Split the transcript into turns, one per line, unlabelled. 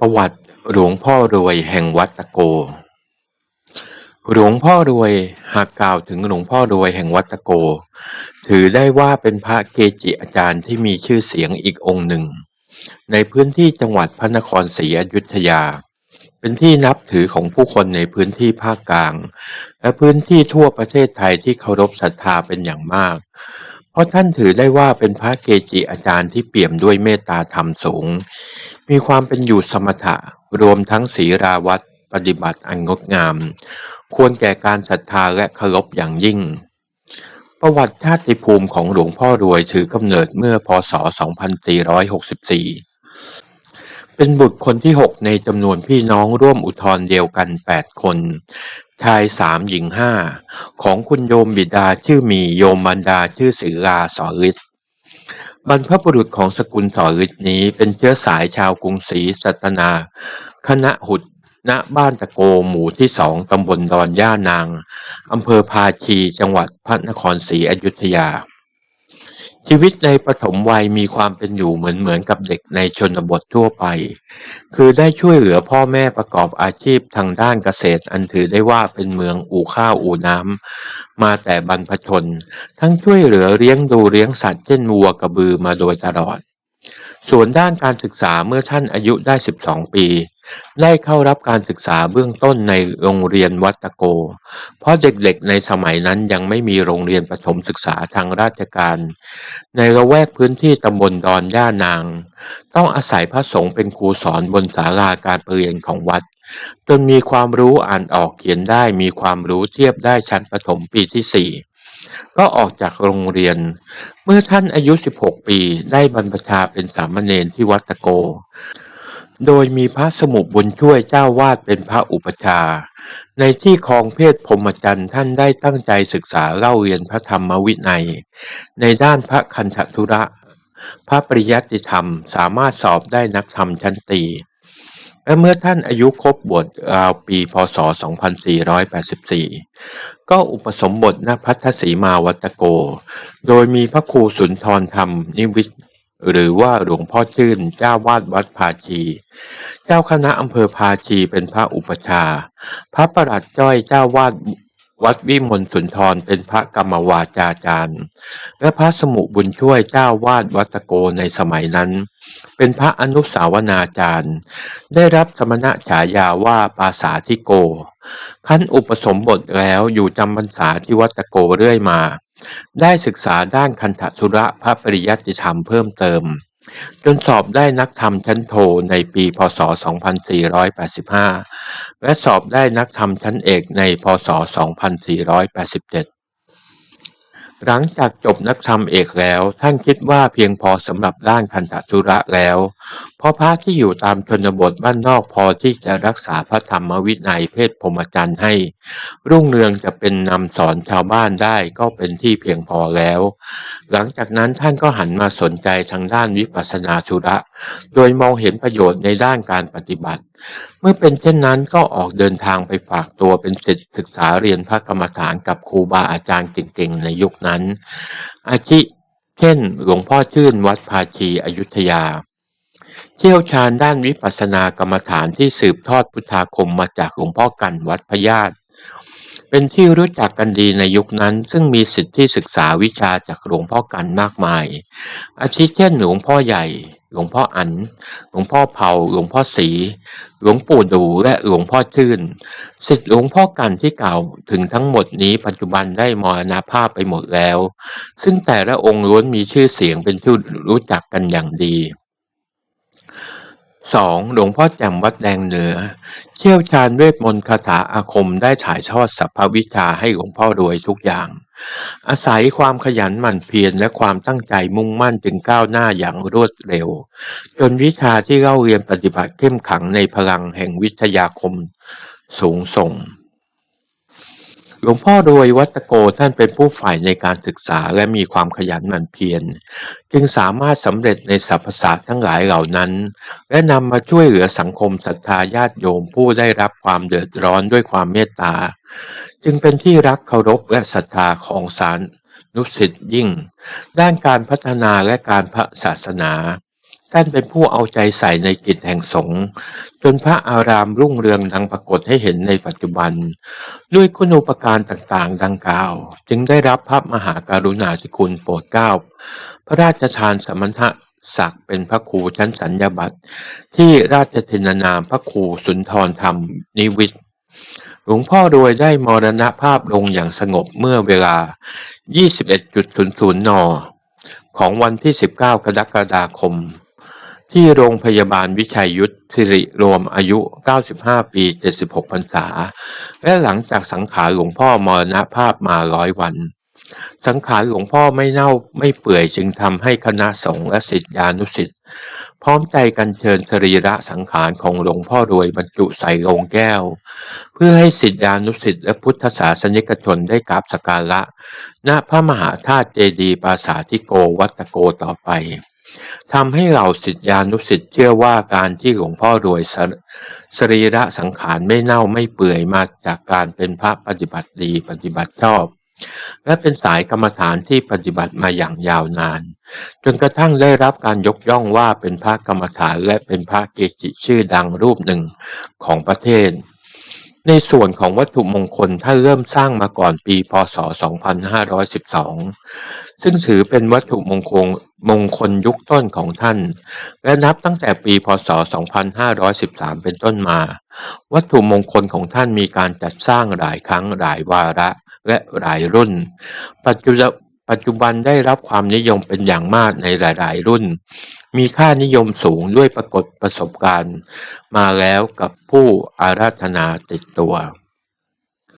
ประวัติหลวงพ่อรวยแห่งวัดตะโก หลวงพ่อรวยหากกล่าวถึงหลวงพ่อรวยแห่งวัดตะโก ถือได้ว่าเป็นพระเกจิอาจารย์ที่มีชื่อเสียงอีกองค์หนึ่ง ในพื้นที่จังหวัดพระนครศรีอยุธยา เป็นที่นับถือของผู้คนในพื้นที่ภาคกลาง และพื้นที่ทั่วประเทศไทยที่เคารพศรัทธาเป็นอย่างมาก เพราะท่านถือได้ว่าเป็นพระเกจิอาจารย์ที่เปี่ยมด้วยเมตตาธรรมสูง มีความเป็นอยู่สมถะรวมทั้งศีราวัตรปฏิบัติอันงดงาม ควรแก่การศรัทธาและเคารพอย่างยิ่ง ประวัติชาติภูมิของหลวงพ่อรวยถือกำเนิดเมื่อพศ 2464 เป็นบุตรคนที่6ในจำนวนพี่น้องร่วมอุทธรเดียวกัน8คน ชาย3หญิง5ของคุณโยมบิดาชื่อมีโยมบรรดาชื่อศิราสอฤทธิ์บรรพบุรุษของสกุลสอฤทธิ์นี้เป็นเชื้อสายชาวกรุงศรีสัตนา คณะหุดณบ้านตะโกหมู่ที่สองตำบลดอนย่านาง อำเภอพาชีจังหวัดพระนครศรีอยุธยา ชีวิตในปฐมวัยมีความเป็นอยู่เหมือนเหมือนกับเด็กในชนบททั่วไป คือได้ช่วยเหลือพ่อแม่ประกอบอาชีพทางด้านเกษตร อันถือได้ว่าเป็นเมืองอู่ข้าวอู่น้ำมาแต่บรรพชน ทั้งช่วยเหลือเลี้ยงดูเลี้ยงสัตว์เช่นวัวกระบือมาโดยตลอด ส่วนด้านการศึกษาเมื่อท่านอายุได้ 12 ปี ได้เข้ารับการศึกษาเบื้องต้นในโรงเรียนวัดตะโก เพราะเด็กๆในสมัยนั้นยังไม่มีโรงเรียนประถมศึกษาทางราชการ ในละแวกพื้นที่ตำบลดอนย่านาง ต้องอาศัยพระสงฆ์เป็นครูสอนบนศาลาการประเรียนของวัด จนมีความรู้อ่านออกเขียนได้มีความรู้เทียบได้ชั้นประถมปีที่สี่ ก็ออกจากโรงเรียน เมื่อท่านอายุ 16 ปีได้บรรพชาเป็นสามเณรที่วัดตะโก โดยมีพระสมุบุญช่วยเจ้าวาดเป็นพระอุปชา ในที่คลองเพศพรมจรรย์ท่านได้ตั้งใจศึกษาเล่าเรียนพระธรรมวินัย ในด้านพระคันธทุระ พระปริยัติธรรมสามารถสอบได้นักธรรมชั้นตี และเมื่อท่านอายุครบบวชราวปีพศ 2484 ก็อุปสมบทณพัทธสีมาวัตโก โดยมีพระครูสุนทรธรรมนิวิตหรือว่าหลวงพ่อชื่นเจ้าวาดวัดภาชี เจ้าคณะอำเภอภาชีเป็นพระอุปชา พระประหลัดจ้อยเจ้าวาด วัดวิมลสุนทรเป็นพระกรรมวาจาจารย์ และพระสมุบุญช่วยเจ้าวาดวัดตะโกในสมัยนั้น เป็นพระอนุสาวนาจารย์ ได้รับสมณะฉายาว่าปาสาธิโก ขั้นอุปสมบทแล้วอยู่จำพรรษาที่วัดตะโกเรื่อยมา ได้ศึกษาด้านคันธสุระพระปริยัติธรรมเพิ่มเติม จนสอบได้นักธรรมชั้นโทในปีพศ 2485 และสอบได้นักธรรมชั้นเอกในพศ 2487 หลังจากจบนักธรรมเอกแล้ว ท่านคิดว่าเพียงพอสำหรับด้านคันธสุระแล้ว เพราะพระที่อยู่ตามชนบทบ้านนอกพอที่จะรักษาพระธรรมวินัยเพศพรมจรรย์ให้ รุ่งเรืองจะเป็นนำสอนชาวบ้านได้ก็เป็นที่เพียงพอแล้ว หลังจากนั้นท่านก็หันมาสนใจทางด้านวิปัสสนาธุระ โดยมองเห็นประโยชน์ในด้านการปฏิบัติ เมื่อเป็นเช่นนั้นก็ออกเดินทางไปฝากตัวเป็นศิษย์ศึกษาเรียนพระกรรมฐานกับครูบาอาจารย์เก่งๆในยุคนั้น อาทิเช่น หลวงพ่อชื่นวัดภาชีอยุธยา เชี่ยวชาญด้านวิปัสสนากรรมฐานที่สืบทอดพุทธาคมมาจากหลวงพ่อกันวัดพญาต เป็นที่รู้จักกันดีในยุคนั้น ซึ่งมีสิทธิศึกษาวิชาจากหลวงพ่อกันมากมาย อาทิเช่นหลวงพ่อใหญ่ หลวงพ่ออันหลวงพ่อเผาหลวงพ่อศรีหลวงปู่ดูและหลวงพ่อชื่นสิทธิหลวงพ่อกันที่กล่าวถึงทั้งหมดนี้ปัจจุบันได้มรณภาพไปหมดแล้ว ซึ่งแต่ละองค์ล้วนมีชื่อเสียงเป็นที่รู้จักกันอย่างดี 2. หลวงพ่อแจ่มวัดแดงเหนือ เชี่ยวชาญเวทมนต์คาถาอาคมได้ถ่ายทอดสรรพวิชาให้หลวงพ่อรวยทุกอย่าง อาศัยความขยันหมั่นเพียรและความตั้งใจมุ่งมั่นจึงก้าวหน้าอย่างรวดเร็ว จนวิชาที่เล่าเรียนปฏิบัติเข้มขังในพลังแห่งวิทยาคมสูงส่ง หลวงพ่อรวยวัตโกท่านเป็นผู้ฝ่ายในการศึกษาและมีความขยันหมั่นเพียรจึงสามารถสำเร็จในสรรพศาสตร์ทั้งหลายเหล่านั้น และนำมาช่วยเหลือสังคมศรัทธาญาติโยมผู้ได้รับความเดือดร้อนด้วยความเมตตา จึงเป็นที่รักเคารพและศรัทธาของสารนุสิตยิ่ง ด้านการพัฒนาและการพระศาสนา ท่านเป็นผู้เอาใจใส่ในกิจแห่งสงฆ์จนพระอารามรุ่งเรืองดังปรากฏให้เห็นในปัจจุบัน ด้วยคุณูปการต่างๆ ดังกล่าว จึงได้รับพระมหากรุณาธิคุณโปรดเกล้า พระราชทานสมณศักดิ์เป็นพระครูชั้นสัญญาบัตรที่ราชทินนามพระครูสุนทรธรรมนิวิทย์หลวงพ่อรวยได้มรณภาพลงอย่างสงบเมื่อเวลา 21.00 น ของวันที่ 19 กรกฎาคม ที่โรงพยาบาลวิชัยยุทธสิริรวมอายุ 95 ปี 76 พรรษา และหลังจากสังขารหลวงพ่อมรณภาพมาร้อยวัน สังขารหลวงพ่อไม่เน่าไม่เปื่อยจึงทำให้คณะสงฆ์และศิษยานุศิษย์พร้อมใจกันเชิญสรีระสังขารของหลวงพ่อรวยบรรจุใส่โลงแก้ว เพื่อให้ศิษยานุศิษย์และพุทธศาสนิกชนได้กราบสักการะ ณพระมหาธาตุเจดีย์ปราสาททิโกวัตโกต่อไป ทำให้เหล่าศิษยานุศิษย์เชื่อว่าการที่หลวงพ่อรวยสสรีระสังขารไม่เน่าไม่เปื่อยมาจากการเป็นพระปฏิบัติดีปฏิบัติชอบ และเป็นสายกรรมฐานที่ปฏิบัติมาอย่างยาวนาน จนกระทั่งได้รับการยกย่องว่าเป็นพระกรรมฐานและเป็นพระเกจิชื่อดังรูปหนึ่งของประเทศในส่วนของวัตถุมงคลถ้าเริ่มสร้างมาก่อนปี พศ 2512 ซึ่งถือเป็นวัตถุมงคลมงคลยุคต้นของท่าน และนับตั้งแต่ปีพศ 2513 เป็นต้นมา วัตถุมงคลของท่านมีการจัดสร้างหลายครั้งหลายวาระและหลายรุ่น ปัจจุบันปัจจุบันได้รับความนิยมเป็นอย่างมากในหลาย ๆ รุ่น มีค่านิยมสูงด้วยปรากฏประสบการณ์ มาแล้วกับผู้อาราธนาติดตัว